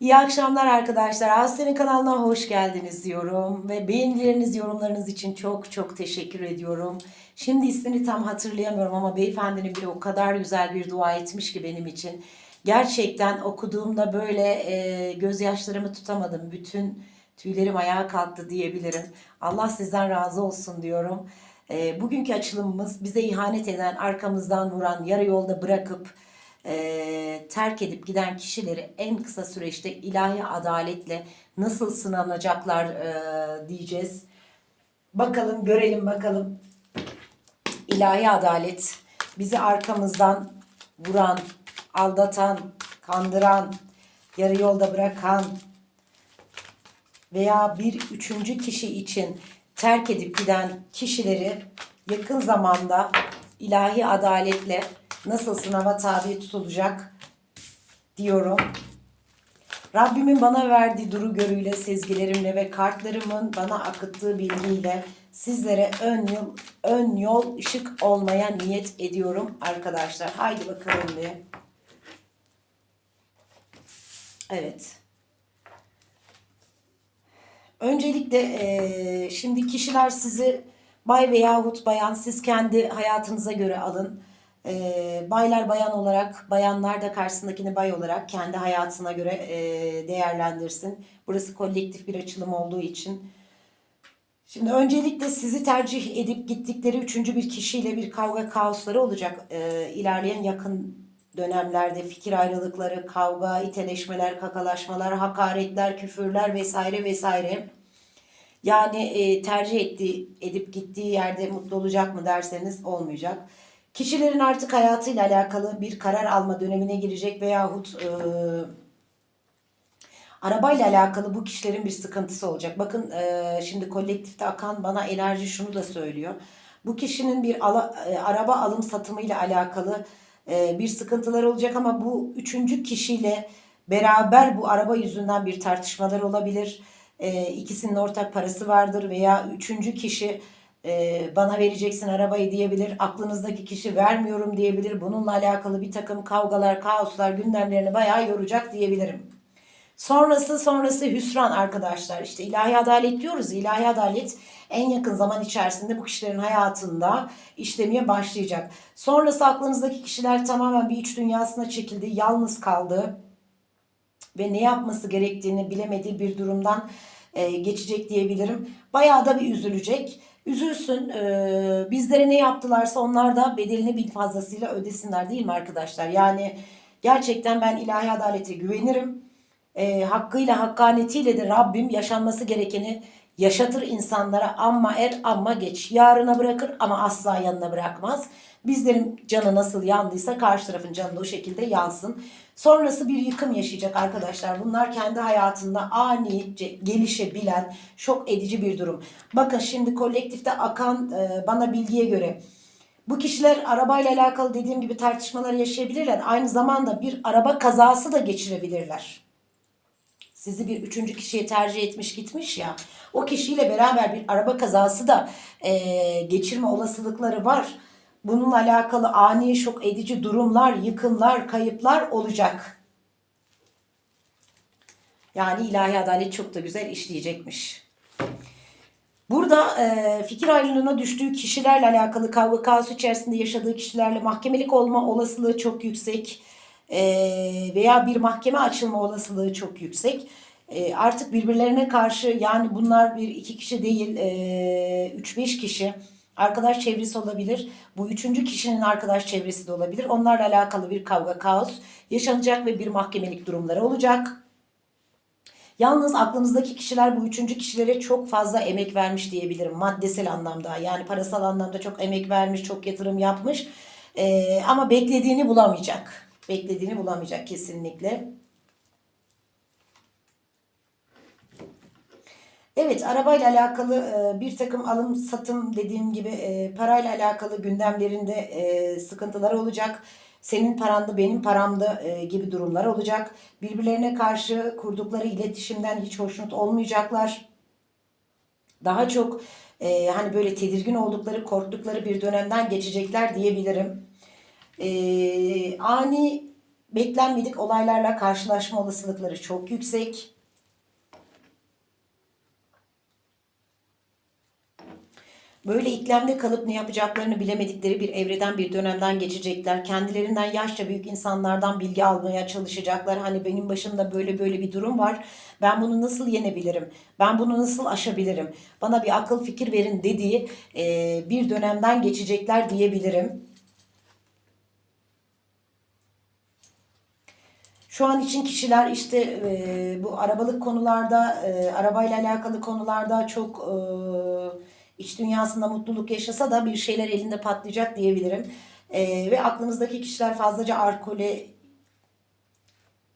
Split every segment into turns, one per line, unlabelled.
İyi akşamlar arkadaşlar. Aslen'in kanalına hoş geldiniz diyorum. Ve beğenileriniz, yorumlarınız için çok çok teşekkür ediyorum. Şimdi ismini tam hatırlayamıyorum ama beyefendinin biri o kadar güzel bir dua etmiş ki benim için. Gerçekten okuduğumda böyle e, gözyaşlarımı tutamadım. Bütün tüylerim ayağa kalktı diyebilirim. Allah sizden razı olsun diyorum. E, bugünkü açılımımız bize ihanet eden, arkamızdan vuran, yarı yolda bırakıp e, terk edip giden kişileri en kısa süreçte ilahi adaletle nasıl sınanacaklar e, diyeceğiz. Bakalım görelim bakalım. İlahi adalet bizi arkamızdan vuran, aldatan, kandıran, yarı yolda bırakan veya bir üçüncü kişi için terk edip giden kişileri yakın zamanda ilahi adaletle nasıl sınava tabi tutulacak diyorum. Rabbimin bana verdiği duru görüyle, sezgilerimle ve kartlarımın bana akıttığı bilgiyle sizlere ön yol, ön yol ışık olmaya niyet ediyorum arkadaşlar. Haydi bakalım bir. Evet. Öncelikle eee, şimdi kişiler sizi bay veyahut bayan siz kendi hayatınıza göre alın. Eee, baylar bayan olarak, bayanlar da karşısındakini bay olarak kendi hayatına göre eee, değerlendirsin. Burası kolektif bir açılım olduğu için. Şimdi öncelikle sizi tercih edip gittikleri üçüncü bir kişiyle bir kavga kaosları olacak. Eee ilerleyen yakın dönemlerde fikir ayrılıkları, kavga, iteleşmeler, kakalaşmalar, hakaretler, küfürler vesaire vesaire. Yani e, tercih ettiği, edip gittiği yerde mutlu olacak mı derseniz olmayacak. Kişilerin artık hayatıyla alakalı bir karar alma dönemine girecek veyahut e, arabayla alakalı bu kişilerin bir sıkıntısı olacak. Bakın e, şimdi kolektifte akan bana enerji şunu da söylüyor. Bu kişinin bir ala- e, araba alım satımıyla alakalı e, bir sıkıntıları olacak ama bu üçüncü kişiyle beraber bu araba yüzünden bir tartışmalar olabilir. E, ikisinin ortak parası vardır veya üçüncü kişi bana vereceksin arabayı diyebilir. Aklınızdaki kişi vermiyorum diyebilir. Bununla alakalı bir takım kavgalar, kaoslar gündemlerini bayağı yoracak diyebilirim. Sonrası sonrası hüsran arkadaşlar. İşte ilahi adalet diyoruz. İlahi adalet en yakın zaman içerisinde bu kişilerin hayatında işlemeye başlayacak. Sonrası aklınızdaki kişiler tamamen bir iç dünyasına çekildi. Yalnız kaldı. Ve ne yapması gerektiğini bilemediği bir durumdan geçecek diyebilirim. Bayağı da bir üzülecek. Üzülsün. E, bizlere ne yaptılarsa onlar da bedelini bin fazlasıyla ödesinler değil mi arkadaşlar? Yani gerçekten ben ilahi adalete güvenirim e, hakkıyla hakkaniyetiyle de Rabbim yaşanması gerekeni yaşatır insanlara amma er amma geç. Yarına bırakır ama asla yanına bırakmaz. Bizlerin canı nasıl yandıysa karşı tarafın canı da o şekilde yansın. Sonrası bir yıkım yaşayacak arkadaşlar. Bunlar kendi hayatında ani gelişebilen şok edici bir durum. Bakın şimdi kolektifte akan e, bana bilgiye göre bu kişiler arabayla alakalı dediğim gibi tartışmalar yaşayabilirler. Aynı zamanda bir araba kazası da geçirebilirler sizi bir üçüncü kişiye tercih etmiş gitmiş ya o kişiyle beraber bir araba kazası da e, geçirme olasılıkları var. Bununla alakalı ani şok edici durumlar, yıkımlar, kayıplar olacak. Yani ilahi adalet çok da güzel işleyecekmiş. Burada e, fikir ayrılığına düştüğü kişilerle alakalı kavga kaos içerisinde yaşadığı kişilerle mahkemelik olma olasılığı çok yüksek. E, veya bir mahkeme açılma olasılığı çok yüksek. E, artık birbirlerine karşı yani bunlar bir iki kişi değil e, üç beş kişi arkadaş çevresi olabilir. Bu üçüncü kişinin arkadaş çevresi de olabilir. Onlarla alakalı bir kavga kaos yaşanacak ve bir mahkemelik durumları olacak. Yalnız aklınızdaki kişiler bu üçüncü kişilere çok fazla emek vermiş diyebilirim. Maddesel anlamda yani parasal anlamda çok emek vermiş, çok yatırım yapmış. Ee, ama beklediğini bulamayacak. Beklediğini bulamayacak kesinlikle. Evet arabayla alakalı e, bir takım alım satım dediğim gibi e, parayla alakalı gündemlerinde e, sıkıntılar olacak. Senin paranda benim paramda e, gibi durumlar olacak. Birbirlerine karşı kurdukları iletişimden hiç hoşnut olmayacaklar. Daha çok hani böyle tedirgin oldukları, korktukları bir dönemden geçecekler diyebilirim. E, ani beklenmedik olaylarla karşılaşma olasılıkları çok yüksek. Böyle iklemde kalıp ne yapacaklarını bilemedikleri bir evreden bir dönemden geçecekler. Kendilerinden yaşça büyük insanlardan bilgi almaya çalışacaklar. Hani benim başımda böyle böyle bir durum var. Ben bunu nasıl yenebilirim? Ben bunu nasıl aşabilirim? Bana bir akıl fikir verin dediği e, bir dönemden geçecekler diyebilirim. Şu an için kişiler işte e, bu arabalık konularda, e, arabayla alakalı konularda çok e, iç dünyasında mutluluk yaşasa da bir şeyler elinde patlayacak diyebilirim. E, ve aklınızdaki kişiler fazlaca alkole,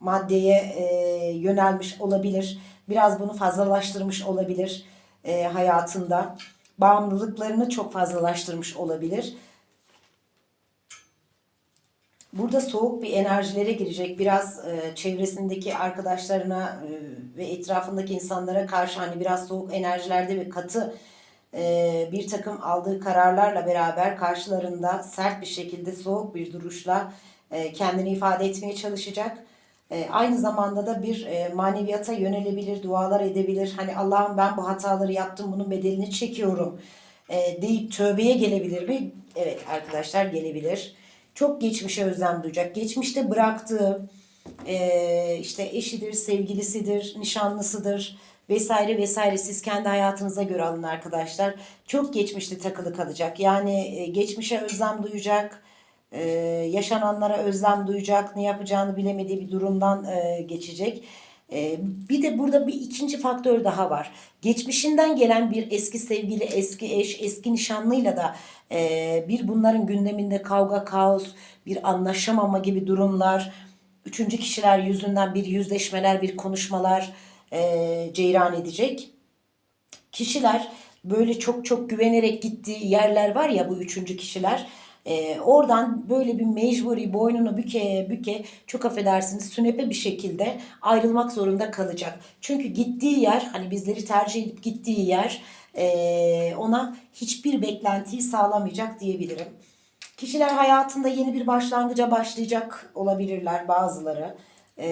maddeye e, yönelmiş olabilir. Biraz bunu fazlalaştırmış olabilir e, hayatında. Bağımlılıklarını çok fazlalaştırmış olabilir. Burada soğuk bir enerjilere girecek. Biraz e, çevresindeki arkadaşlarına e, ve etrafındaki insanlara karşı hani biraz soğuk enerjilerde ve katı e, bir takım aldığı kararlarla beraber karşılarında sert bir şekilde soğuk bir duruşla e, kendini ifade etmeye çalışacak. E, aynı zamanda da bir e, maneviyata yönelebilir, dualar edebilir. Hani Allah'ım ben bu hataları yaptım, bunun bedelini çekiyorum e, deyip tövbeye gelebilir mi? Evet arkadaşlar gelebilir çok geçmişe özlem duyacak. Geçmişte bıraktığı e, işte eşidir, sevgilisidir, nişanlısıdır vesaire vesaire siz kendi hayatınıza göre alın arkadaşlar. Çok geçmişte takılı kalacak. Yani e, geçmişe özlem duyacak. E, yaşananlara özlem duyacak. Ne yapacağını bilemediği bir durumdan e, geçecek. E, bir de burada bir ikinci faktör daha var. Geçmişinden gelen bir eski sevgili, eski eş, eski nişanlıyla da e, bir bunların gündeminde kavga, kaos, bir anlaşamama gibi durumlar, üçüncü kişiler yüzünden bir yüzleşmeler, bir konuşmalar e, ceyran edecek. Kişiler böyle çok çok güvenerek gittiği yerler var ya bu üçüncü kişiler e, oradan böyle bir mecburi boynunu büke büke çok affedersiniz sünepe bir şekilde ayrılmak zorunda kalacak. Çünkü gittiği yer hani bizleri tercih edip gittiği yer e, ona hiçbir beklentiyi sağlamayacak diyebilirim. Kişiler hayatında yeni bir başlangıca başlayacak olabilirler bazıları e,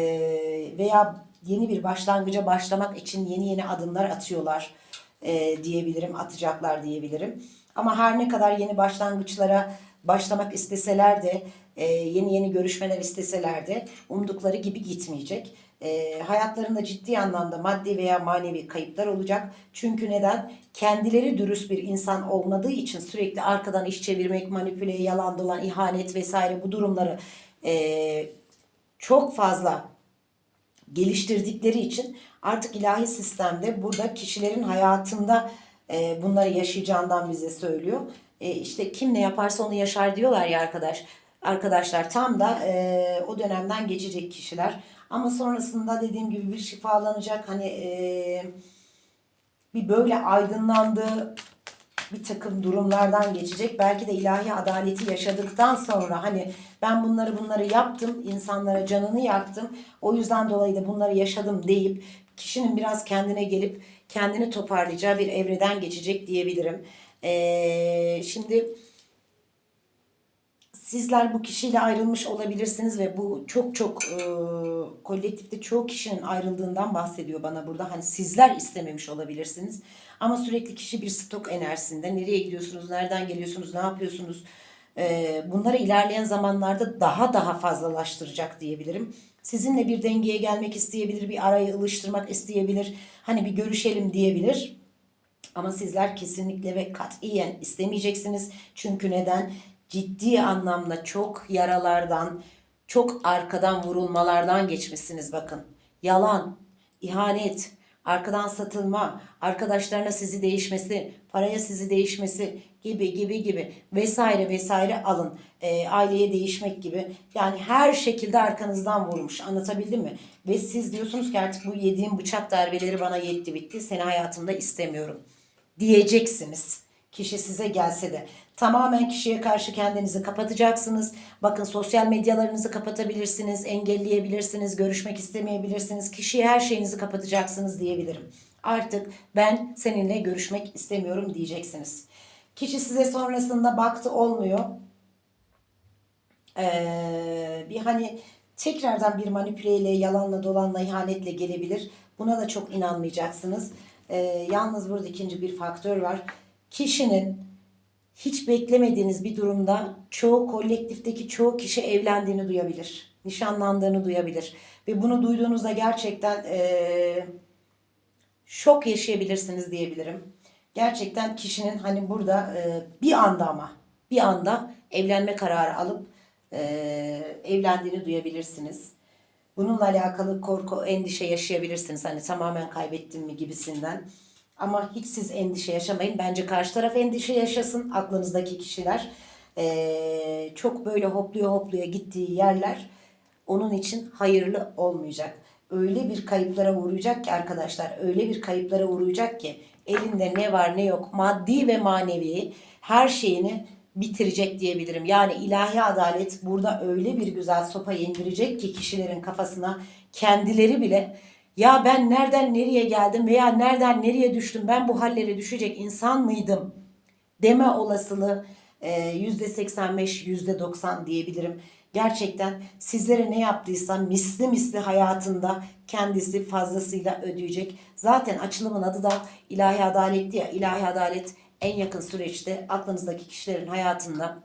veya yeni bir başlangıca başlamak için yeni yeni adımlar atıyorlar e, diyebilirim, atacaklar diyebilirim. Ama her ne kadar yeni başlangıçlara başlamak isteseler de e, yeni yeni görüşmeler isteseler de umdukları gibi gitmeyecek. E, hayatlarında ciddi anlamda maddi veya manevi kayıplar olacak. Çünkü neden? Kendileri dürüst bir insan olmadığı için sürekli arkadan iş çevirmek, manipüle, yalan dolan, ihanet vesaire bu durumları e, çok fazla geliştirdikleri için artık ilahi sistemde burada kişilerin hayatında e, bunları yaşayacağından bize söylüyor e, işte kim ne yaparsa onu yaşar diyorlar ya arkadaş. Arkadaşlar tam da e, o dönemden geçecek kişiler. Ama sonrasında dediğim gibi bir şifalanacak hani e, bir böyle aydınlandığı bir takım durumlardan geçecek. Belki de ilahi adaleti yaşadıktan sonra hani ben bunları bunları yaptım, insanlara canını yaktım. O yüzden dolayı da bunları yaşadım deyip kişinin biraz kendine gelip kendini toparlayacağı bir evreden geçecek diyebilirim. Ee, şimdi sizler bu kişiyle ayrılmış olabilirsiniz ve bu çok çok e, kolektifte çoğu kişinin ayrıldığından bahsediyor bana burada. Hani sizler istememiş olabilirsiniz ama sürekli kişi bir stok enerjisinde. Nereye gidiyorsunuz, nereden geliyorsunuz, ne yapıyorsunuz? E, bunları ilerleyen zamanlarda daha daha fazlalaştıracak diyebilirim. Sizinle bir dengeye gelmek isteyebilir, bir arayı ılıştırmak isteyebilir. Hani bir görüşelim diyebilir. Ama sizler kesinlikle ve katiyen istemeyeceksiniz. Çünkü neden? Ciddi anlamda çok yaralardan, çok arkadan vurulmalardan geçmişsiniz bakın. Yalan, ihanet, arkadan satılma, arkadaşlarına sizi değişmesi, paraya sizi değişmesi gibi gibi gibi vesaire vesaire alın. E, aileye değişmek gibi. Yani her şekilde arkanızdan vurmuş. Anlatabildim mi? Ve siz diyorsunuz ki artık bu yediğim bıçak darbeleri bana yetti bitti. Seni hayatımda istemiyorum diyeceksiniz. Kişi size gelse de. Tamamen kişiye karşı kendinizi kapatacaksınız. Bakın sosyal medyalarınızı kapatabilirsiniz, engelleyebilirsiniz, görüşmek istemeyebilirsiniz. Kişiye her şeyinizi kapatacaksınız diyebilirim. Artık ben seninle görüşmek istemiyorum diyeceksiniz. Kişi size sonrasında baktı olmuyor. Ee, bir hani tekrardan bir manipüleyle, yalanla, dolanla, ihanetle gelebilir. Buna da çok inanmayacaksınız. Ee, yalnız burada ikinci bir faktör var. Kişinin hiç beklemediğiniz bir durumda çoğu kolektifteki çoğu kişi evlendiğini duyabilir. Nişanlandığını duyabilir. Ve bunu duyduğunuzda gerçekten eee, şok yaşayabilirsiniz diyebilirim. Gerçekten kişinin hani burada eee, bir anda ama bir anda evlenme kararı alıp eee, evlendiğini duyabilirsiniz. Bununla alakalı korku, endişe yaşayabilirsiniz. Hani tamamen kaybettim mi gibisinden. Ama hiç siz endişe yaşamayın. Bence karşı taraf endişe yaşasın. Aklınızdaki kişiler. Ee, çok böyle hopluya hopluya gittiği yerler onun için hayırlı olmayacak. Öyle bir kayıplara uğrayacak ki arkadaşlar, öyle bir kayıplara uğrayacak ki elinde ne var ne yok maddi ve manevi her şeyini bitirecek diyebilirim. Yani ilahi adalet burada öyle bir güzel sopa indirecek ki kişilerin kafasına kendileri bile ya ben nereden nereye geldim veya nereden nereye düştüm ben bu hallere düşecek insan mıydım deme olasılığı e, yüzde 85 yüzde 90 diyebilirim. Gerçekten sizlere ne yaptıysa misli misli hayatında kendisi fazlasıyla ödeyecek. Zaten açılımın adı da ilahi adaletti ya. İlahi adalet en yakın süreçte aklınızdaki kişilerin hayatında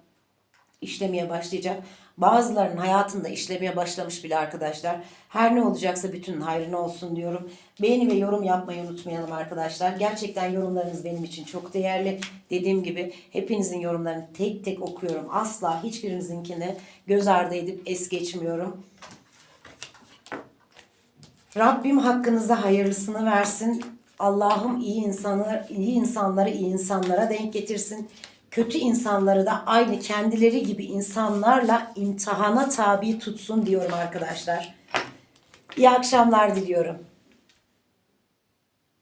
işlemeye başlayacak. Bazılarının hayatında işlemeye başlamış bile arkadaşlar. Her ne olacaksa bütün hayrına olsun diyorum. Beğeni ve yorum yapmayı unutmayalım arkadaşlar. Gerçekten yorumlarınız benim için çok değerli. Dediğim gibi hepinizin yorumlarını tek tek okuyorum. Asla hiçbirinizinkini göz ardı edip es geçmiyorum. Rabbim hakkınızda hayırlısını versin. Allah'ım iyi insanlar, iyi insanları iyi insanlara denk getirsin. Kötü insanları da aynı kendileri gibi insanlarla imtihana tabi tutsun diyorum arkadaşlar. İyi akşamlar diliyorum.